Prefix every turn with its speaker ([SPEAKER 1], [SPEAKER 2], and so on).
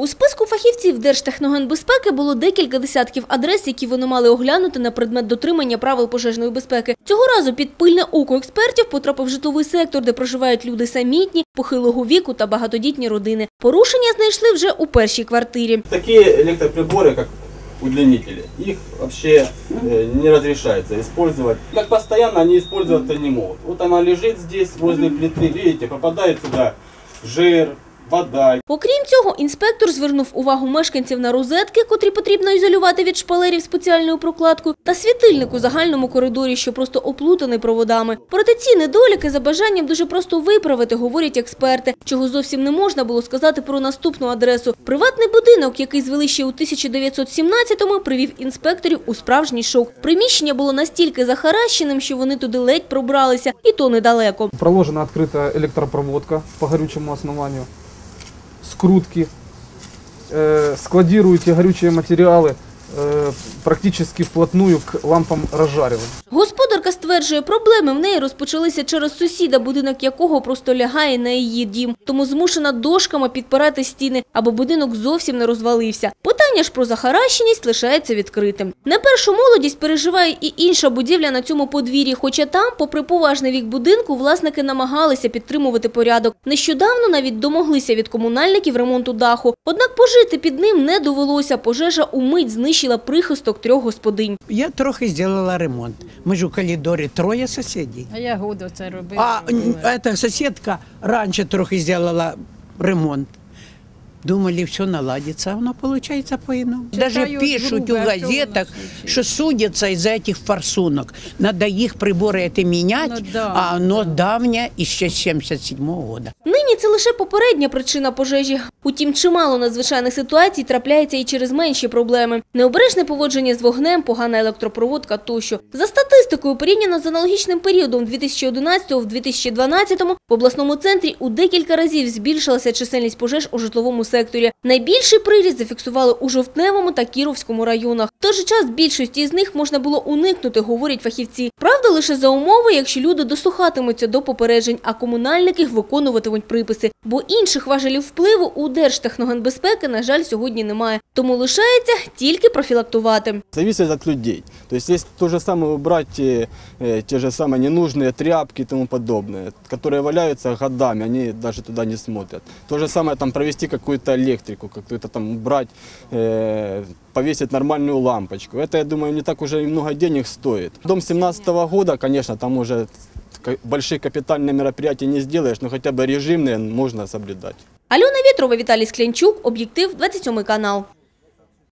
[SPEAKER 1] У списку фахівців Держтехногенбезпеки було декілька десятків адрес, які вони мали оглянути на предмет дотримання правил пожежної безпеки. Цього разу під пильне око експертів потрапив житловий сектор, де проживають люди самітні, похилого віку та багатодітні родини. Порушення знайшли вже у першій квартирі.
[SPEAKER 2] Такие электроприборы, как удлинители, их вообще э, не разрешается использовать. Как постоянно они использоваться не могут. Вот она лежит здесь, возле плиты, видите, попадает сюда жир, вода.
[SPEAKER 1] Окрім цього, інспектор звернув увагу мешканців на розетки, котрі потрібно ізолювати від шпалерів спеціальною прокладкою, та світильник у загальному коридорі, що просто оплутаний проводами. Проте ці недоліки за бажанням дуже просто виправити, говорять експерти, чого зовсім не можна було сказати про наступну адресу. Приватний будинок, який звели ще у 1917-му, привів інспекторів у справжній шок. Приміщення було настільки захаращеним, що вони туди ледь пробралися, і то недалеко.
[SPEAKER 3] Проложена открытая электропроводка по горючему основанию, скрутки, э, складируете горючие материалы э, практически вплотную к лампам разжаривания.
[SPEAKER 1] Господарка стверджує, проблеми в неї розпочалися через сусіда, будинок якого просто лягає на її дім. Тому змушена дошками підпирати стіни, аби будинок зовсім не розвалився. Питання ж про захаращеність лишається відкритим. Не першу молодість переживає і інша будівля на цьому подвір'ї, хоча там, попри поважний вік будинку, власники намагалися підтримувати порядок. Нещодавно навіть домоглися від комунальників ремонту даху. Однак пожити під ним не довелося. Пожежа умить знищила прихисток трьох господинь.
[SPEAKER 4] Я трохи зробила ремонт. Ми ж у коридорі троє сусідів.
[SPEAKER 5] А я году це робила.
[SPEAKER 4] А м, эта сусідка раніше трохи зробила ремонт. Думали, все наладится, а воно виходить по-иному.
[SPEAKER 5] Читаю
[SPEAKER 4] Даже пишут
[SPEAKER 5] грубо,
[SPEAKER 4] у
[SPEAKER 5] а что у нас
[SPEAKER 4] газетах,
[SPEAKER 5] случилось?
[SPEAKER 4] що судяться из-за этих форсунок. Надо их приборы это менять,
[SPEAKER 5] Ну да,
[SPEAKER 4] а оно
[SPEAKER 5] да.
[SPEAKER 4] давнее, еще с 77 года.
[SPEAKER 1] Нині це лише попередня причина пожежі. Утім, чимало надзвичайних ситуацій трапляється і через менші проблеми. Необережне поводження з вогнем, погана електропроводка тощо. За статистикою, порівняно з аналогічним періодом 2011-2012 в обласному центрі у декілька разів збільшилася чисельність пожеж у житловому секторі. Найбільший приріст зафіксували у Жовтневому та Кіровському районах. В той же час більшості з них можна було уникнути, говорять фахівці. Правда, лише за умови, якщо люди дослухатимуться до попереджень, а комунальники виконуватимуть приписи. Бо інших важелів впливу у Держтехногенбезпеки, на жаль, сьогодні немає. Тому лишається тільки профілактувати.
[SPEAKER 2] Зависит от людей. То есть если то же самое убрать э, э, те же самые ненужные тряпки и тому подобное, которые валяются годами, они даже туда не смотрят. То же самое там провести какую-то электрику, какую-то там убрать, э, повесить нормальную лампочку. Это, я думаю, не так уже и много денег стоит. Дом 17 года, конечно, там уже ка- больших капитальных мероприятий не сделаешь, но хотя бы режимные можно соблюдать.
[SPEAKER 1] Альона Вітрова, Віталій Склянчук, Об'єктив, 27 канал.